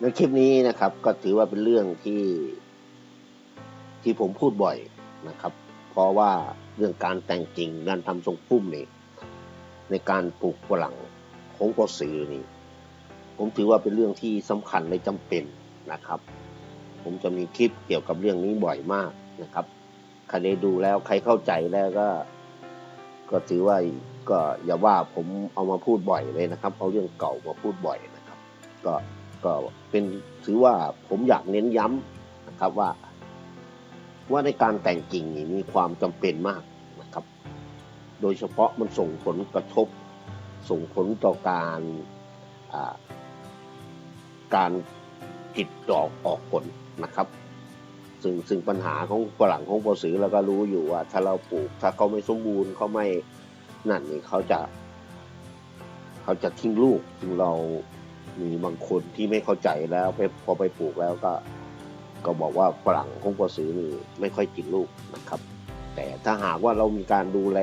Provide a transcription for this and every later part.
ในคลิปนี้นะครับก็ถือว่าเป็นเรื่องที่ที่ผมพูดบ่อยนะครับ เพราะว่าเรื่องการแต่งกิ่งการทำทรงพุ่มนี่ในการปลูกฝรั่งของกอสือนี่ ผมถือว่าเป็นเรื่องที่สำคัญและจำเป็นนะครับ ผมจะมีคลิปเกี่ยวกับเรื่องนี้บ่อยมากนะครับใครได้ดูแล้วใครเข้าใจแล้วก็ ก็ถือว่าก็อย่าว่าผมเอามาพูดบ่อยเลยนะครับ เอาเรื่องเก่ามาพูดบ่อยนะครับ ก็ ก็เป็นถือว่าผมอยากเน้นย้ำนะครับว่า ว่าในการแต่งกิ่งนี่มีความจำเป็นมากนะครับ โดยเฉพาะมันส่งผลกระทบ ส่งผลต่อการการติดดอกออกผลนะครับ ซึ่งซึ่งปัญหาของฝรั่งของปอสือเราก็รู้อยู่ว่า ถ้าเราปลูกถ้าเขาไม่สมบูรณ์เขาไม่นั่นนี่เขาจะ เขาจะทิ้งลูกซึ่งเรา มีบางคนที่ไม่เข้าใจแล้วพอไปปลูกแล้วก็ ก็บอกว่าฝรั่งของปอสือนี่ไม่ค่อยกินลูกนะครับ แต่ถ้าหากว่าเรามีการดูแล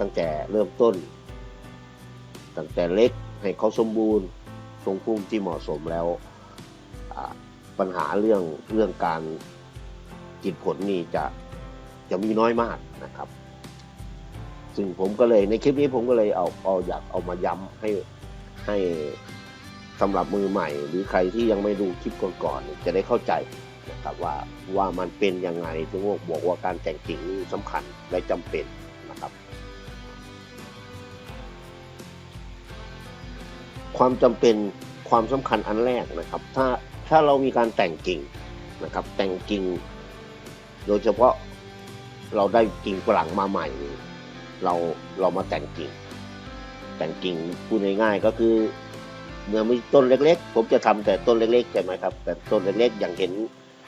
ตั้งแต่เริ่มต้น ตั้งแต่เล็กให้เขาสมบูรณ์ทรงพุ่มที่เหมาะสมแล้วปัญหาเรื่องเรื่องการกินผลนี่จะจะมีน้อยมากนะครับ ซึ่งผมก็เลยในคลิปนี้ผมก็เลยเอาเอาอยากเอามาย้ำให้ให้ สำหรับมือใหม่ หรือใครที่ยังไม่ดูคลิปก่อนๆจะได้เข้าใจนะครับว่าว่ามันเป็นยังไงถึงบอกว่าการแต่งกิ่งนี่สำคัญและจำเป็นนะครับความจำเป็นความสำคัญอันแรกนะครับ ถ้าถ้าเรามีการแต่งกิ่งนะครับ แต่งกิ่ง โดยเฉพาะเราได้กิ่งฝรั่งมาใหม่ เราเรามาแต่งกิ่ง แต่งกิ่งพูดง่ายๆก็คือ เมื่อมีต้นเล็กๆ ผมจะทำแต่ต้นเล็กๆใช่ไหมครับ แต่ต้นเล็กๆ อย่างเห็น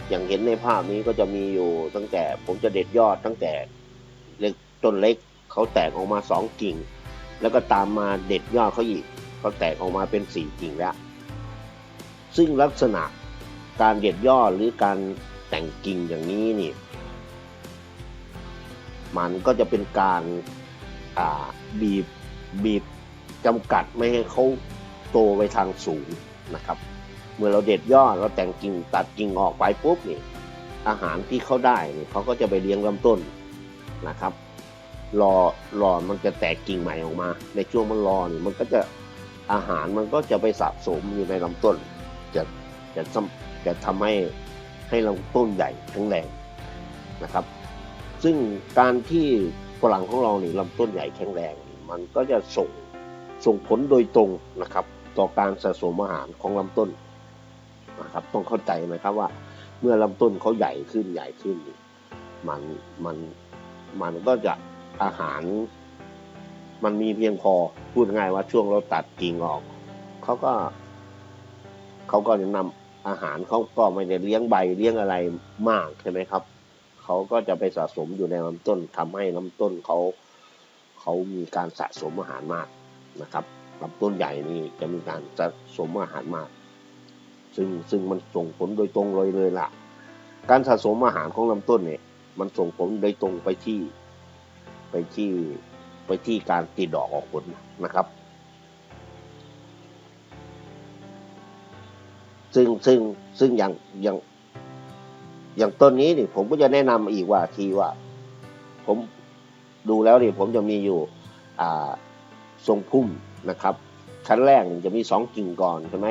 อย่างเห็นในภาพนี้ก็จะมีอยู่ตั้งแต่ผมจะเด็ดยอดตั้งแต่เล็กต้นเล็กเขาแตกออกมาสองกิ่ง แล้วก็ตามมาเด็ดยอดเขาอีกเขาแตกออกมาเป็นสี่กิ่งแล้ว ซึ่งลักษณะการเด็ดยอดหรือการแต่งกิ่งอย่างนี้นี่ มันก็จะเป็นการบีบบีบจำกัดไม่ให้เขา โตไปทางสูงนะครับ เมื่อเราเด็ดยอดเราแต่งกิ่งตัดกิ่งออกไปปุ๊บนี่อาหารที่เขาได้นี่เขาก็จะไปเลี้ยงลำต้นนะครับรอรอมันจะแตกกิ่งใหม่ออกมา ในช่วงมันรอนี่มันก็จะอาหารมันก็จะไปสะสมอยู่ในลำต้น จะจะทำจะทำให้ให้ลำต้นใหญ่แข็งแรงนะครับ ซึ่งการที่ฝรั่งของเราเนี่ยลำต้นใหญ่แข็งแรง มันก็จะส่งส่งผลโดยตรงนะครับ ต่อการสะสมอาหารของลำต้นนะครับต้องเข้าใจนะครับว่าเมื่อลำต้นเขาใหญ่ขึ้นใหญ่ขึ้น มันมันมันก็จะอาหาร มันมีเพียงพอพูดง่ายว่าช่วงเราตัดกิ่งออกเขาก็เขาก็จะนำอาหารเขาก็ไม่ได้เลี้ยงใบเลี้ยงอะไรมากใช่ไหมครับเขาก็จะไปสะสมอยู่ในลำต้นทำให้ลำต้นเขาเขามีการสะสมอาหารมากนะครับ ลำต้นใหญ่นี่จะมีการสะสมอาหารมาก ซึ่งซึ่งมันส่งผลโดยตรงเลยเลยล่ะ การสะสมอาหารของลำต้นเนี่ย มันส่งผลโดยตรงไปที่ ไปที่ไปที่การติดดอกออกผลนะครับ ซึ่งซึ่งซึ่งอย่างอย่างอย่างต้นนี้นี่ผมก็จะแนะนำอีกว่าทีว่า ผมดูแล้วนี่ผมจะมีอยู่ อ่า ทรงพุ่ม นะครับชั้นแรกจะมีสองกิ่งก่อนใช่ไหม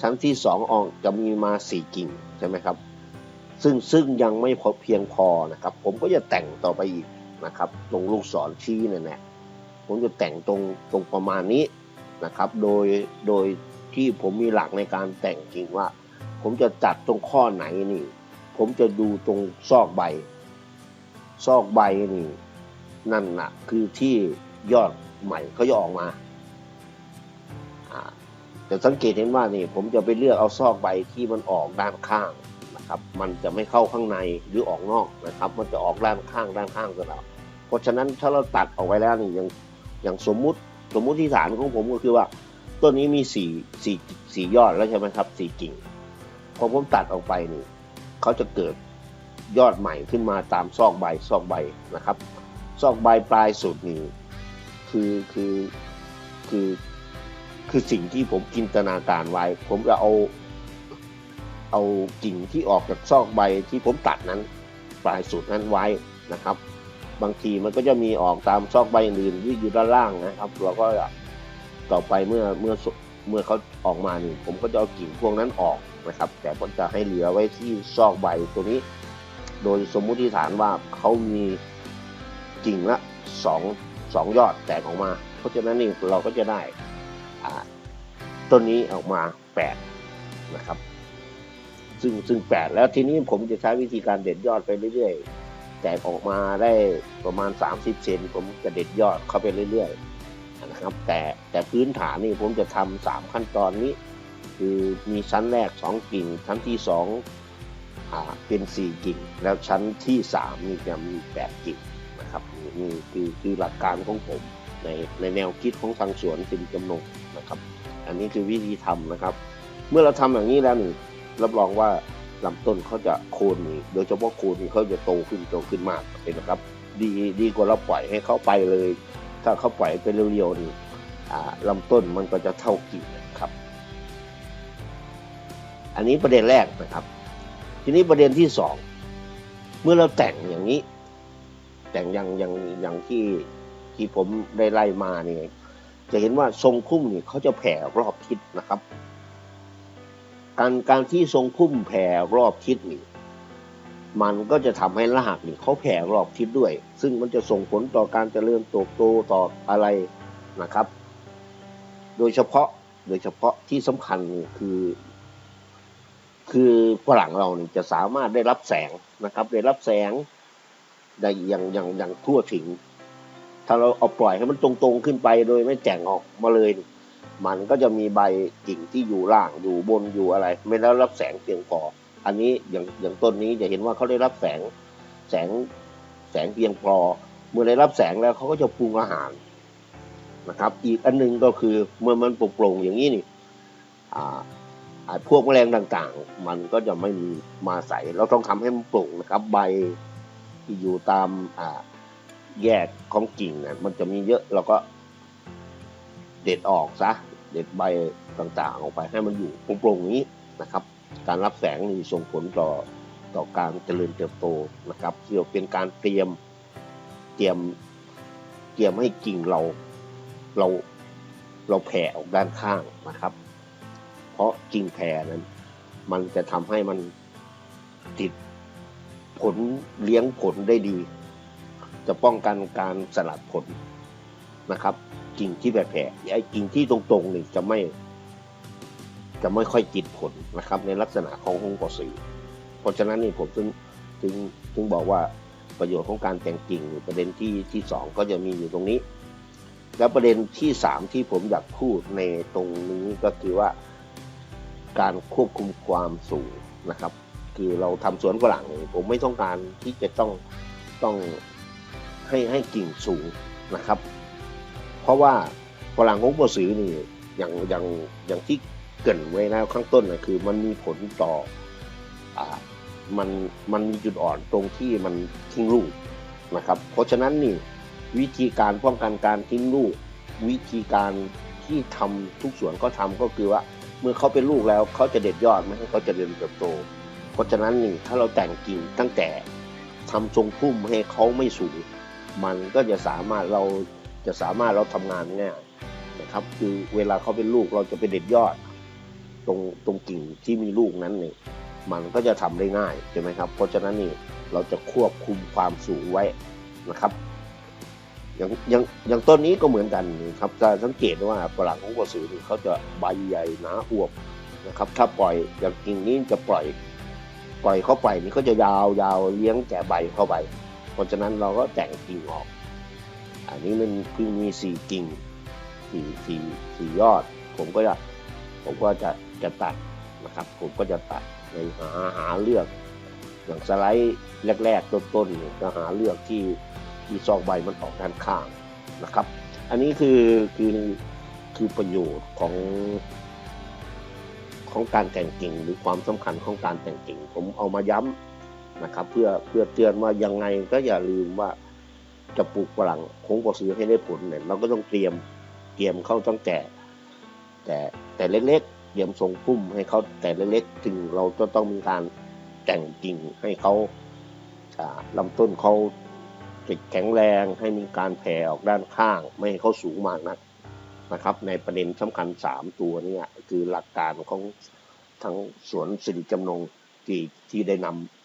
ชั้นที่สองออกจะมีมาสี่กิ่งใช่ไหมครับซึ่งซึ่งยังไม่พอเพียงพอนะครับ ผมก็จะแต่งต่อไปอีกนะครับ ตรงลูกศรชี้นั่นแหละผมจะแต่งตรงตรงประมาณนี้นะครับ โดยโดยที่ผมมีหลักในการแต่งกิ่งว่า ผมจะจัดตรงข้อไหนนี่ ผมจะดูตรงซอกใบ ซอกใบนี่ นั่นนะคือที่ยอดใหม่เขาจะออกมา อ่าแต่สังเกตเห็นว่านี่ผมจะไปเลือกเอาซอกใบที่มันออกด้านข้างนะครับ มันจะไม่เข้าข้างในหรือออกนอกนะครับ มันจะออกด้านข้างด้านข้างตลอดเพราะฉะนั้นถ้าเราตัดออกไปแล้วนี่อย่างอย่างสมมุติสมมุติที่ฐานของผมก็คือว่าต้นนี้มีสี่สี่สี่ยอดแล้วใช่ไหมครับสี่กิ่งพอผมตัดออกไปนี่เขาจะเกิดยอดใหม่ขึ้นมาตามซอกใบซอกใบนะครับ ซอกใบปลายสุดนี่คือคือคือ คือสิ่งที่ผมจินตนาการไว้ ผมจะเอา เอากิ่งที่ออกจากซอกใบที่ผมตัดนั้น ปลายสุดนั้นไว้นะครับ บางทีมันก็จะมีออกตามซอกใบอื่นที่อยู่ด้านล่างนะครับเราก็ต่อไปเมื่อเมื่อเมื่อเขาออกมานี่ผมก็จะเอากิ่งพวกนั้นออกนะครับ แต่ผมจะให้เหลือไว้ที่ซอกใบตัวนี้ โดยสมมุติฐานว่าเขามีกิ่งละสองสองยอดแตกออกมา เพราะฉะนั้นนี่เราก็จะได้ ต้นนี้ออกมาแปดนะครับ ซึ่งซึ่งแปดแล้วทีนี้ผมจะใช้วิธีการเด็ดยอดไปเรื่อยๆ แตกออกมาได้ประมาณ 30 เซนผมจะเด็ดยอดเข้าไปเรื่อยๆนะครับ แต่แต่พื้นฐานนี่ผมจะทำสามขั้นตอนนี้ คือมีชั้นแรกสองกิ่ง ชั้นที่สองอ่าเป็นสี่กิ่ง แล้วชั้นที่สามนี่จะมีแปดกิ่งนะครับนี่คือคือหลักการของผม ในในแนวคิดของทางสวนสิริจำนงนะครับ อันนี้คือวิธีทำนะครับ เมื่อเราทำอย่างนี้แล้วนี่รับรองว่าลำต้นเขาจะโคนนี่โดยเฉพาะโคนนี่เขาจะโตขึ้นโตขึ้นมากเลยนะครับ ดีดีกว่าเราปล่อยให้เขาไปเลย ถ้าเขาปล่อยไปเร็วๆนี่อ่าลำต้นมันก็จะเท่ากิ่งนะครับ อันนี้ประเด็นแรกนะครับ ทีนี้ประเด็นที่สองเมื่อเราแต่งอย่างนี้ แต่งอย่างอย่างอย่างที่ ที่ผมได้ไล่มาเนี่ยจะเห็นว่าทรงพุ่มเนี่ยเขาจะแผ่รอบทิศนะครับ การการที่ทรงพุ่มแผ่รอบทิศนี่มันก็จะทำให้รากนี่เขาแผ่รอบทิศด้วย ซึ่งมันจะส่งผลต่อการเจริญเติบโตต่ออะไรนะครับ โดยเฉพาะโดยเฉพาะที่สำคัญคือ คือฝรั่งเราเนี่ยจะสามารถได้รับแสงนะครับ ได้รับแสงได้อย่างอย่างอย่างทั่วถึง ถ้าเราเอาปล่อยให้มันตรงๆขึ้นไปโดยไม่แจ่งออกมาเลย มันก็จะมีใบกิ่งที่อยู่ล่างอยู่บนอยู่อะไร ไม่ได้รับแสงเพียงพออันนี้อย่างอย่างต้นนี้จะเห็นว่าเขาได้รับแสงแสงแสงเพียงพอเมื่อได้รับแสงแล้วเขาก็จะปรุงอาหารนะครับ อีกอันหนึงก็คือเมื่อมันโปร่งๆอย่างนี้นี่อ่าอ่าพวกแมลงต่างๆ มันก็จะไม่มีมาใส่เราต้องทำให้มันโปร่งนะครับ ใบที่อยู่ตามอ่า แยกของกิ่งนี่ยมันจะมีเยอะเราก็เด็ดออกซะ เด็ดใบต่างๆออกไปให้มันอยู่โปร่งๆนี้นะครับ การรับแสงนี่ส่งผลต่อต่อการเจริญเติบโตนะครับเกี่ยวเป็นการเตรียมเตรียมเตรียมให้กิ่งเราเราเราแผ่ออกด้านข้างนะครับ เพราะกิ่งแผ่นั้น มันจะทำให้มันติดผลเลี้ยงผลได้ดี จะป้องกันการสลัดผลนะครับ กิ่งที่แผ่ๆไอ้กิ่งที่ตรงๆนี่จะไม่จะไม่ค่อยติดผลนะครับ ในลักษณะของหงกอสีเพราะฉะนั้นนี่ผมถึงถึงถึงบอกว่าประโยชน์ของการแต่งกิ่งประเด็นที่ที่สองก็จะมีอยู่ตรงนี้ แล้วประเด็นที่สามที่ผมอยากพูดในตรงนี้ก็คือว่า การควบคุมความสูงนะครับ คือเราทำสวนฝรั่งนี่ผมไม่ต้องการที่จะต้องต้อง ให้ให้กิ่งสูงนะครับ เพราะว่าฝรั่งของโปรสือนี่อย่างอย่างอย่างที่เกรินไว้แล้วข้างต้นนะคือมันมีผลต่ออ่ามันมันมีจุดอ่อนตรงที่มันทิ้งลูกนะครับ เพราะฉะนั้นนี่วิธีการป้องกันการทิ้งลูก วิธีการที่ทำทุกส่วนก็ทำก็คือว่า เมื่อเขาเป็นลูกแล้วเขาจะเด็ดยอดไม่ให้เขาจะเริญเติบโต เพราะฉะนั้นนี่ถ้าเราแต่งกิ่งตั้งแต่ทำทรงพุ่มให้เขาไม่สูง มันก็จะสามารถเราจะสามารถเราทำงานง่ายนะครับ คือเวลาเขาเป็นลูกเราจะไปเด็ดยอด ตรงตรงกิ่งที่มีลูกนั้นเนี่ยมันก็จะทำได้ง่ายใช่ไหมครับ เพราะฉะนั้นนี่เราจะควบคุมความสูงไว้นะครับอย่างอย่างอย่างต้นนี้ก็เหมือนกันครับจะสังเกตว่าฝรั่งของกระสือนี่เขาจะใบใหญ่หนาอวบนะครับ ถ้าปล่อยอย่างกิ่งนี้จะปล่อย ปล่อยเข้าไปนี่เขาจะยาวยาวเลี้ยงแก่ใบเข้าไป เพราะฉะนั้นเราก็แต่งกิ่งออก อันนี้มันเพิ่งมีสี่กิ่งสี่สี่สี่ยอด ผมก็จะผมก็จะจะตัดนะครับ ผมก็จะตัดในหาหาเลือกอย่างสไลด์แรก ๆ ต้นๆเนี่ยก็หาเลือกที่ที่ซอกใบมันออกด้านข้างนะครับ อันนี้คือคือคือประโยชน์ของของการแต่งกิ่งหรือความสำคัญของการแต่งกิ่ง ผมเอามาย้ำ นะครับ เพื่อเพื่อเตือนว่ายังไงก็อย่าลืมว่าจะปลูกฝรั่งคงกว่าซื้อให้ได้ผลเนี่ยเราก็ต้องเตรียมเตรียมเข้าตั้งแต่ แต่แต่เล็กๆเตรียมทรงพุ่มให้เขาแต่เล็กๆถึงเราจะต้องมีการแต่งกิ่งให้เขาอ่าลำต้นเขาติดแข็งแรงให้มีการแผ่ออกด้านข้าง ไม่ให้เขาสูงมากนักนะครับ ในประเด็นสำคัญสามตัวเนี้คือหลักการของทั้งสวนสิริจำนงที่ที่ได้นำ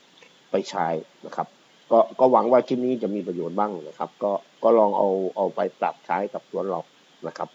ไปใช้นะครับ ก็ก็หวังว่าคลิปนี้จะมีประโยชน์บ้างนะครับ ก็ก็ลองเอาเอาไปปรับใช้กับสวนเรานะครับ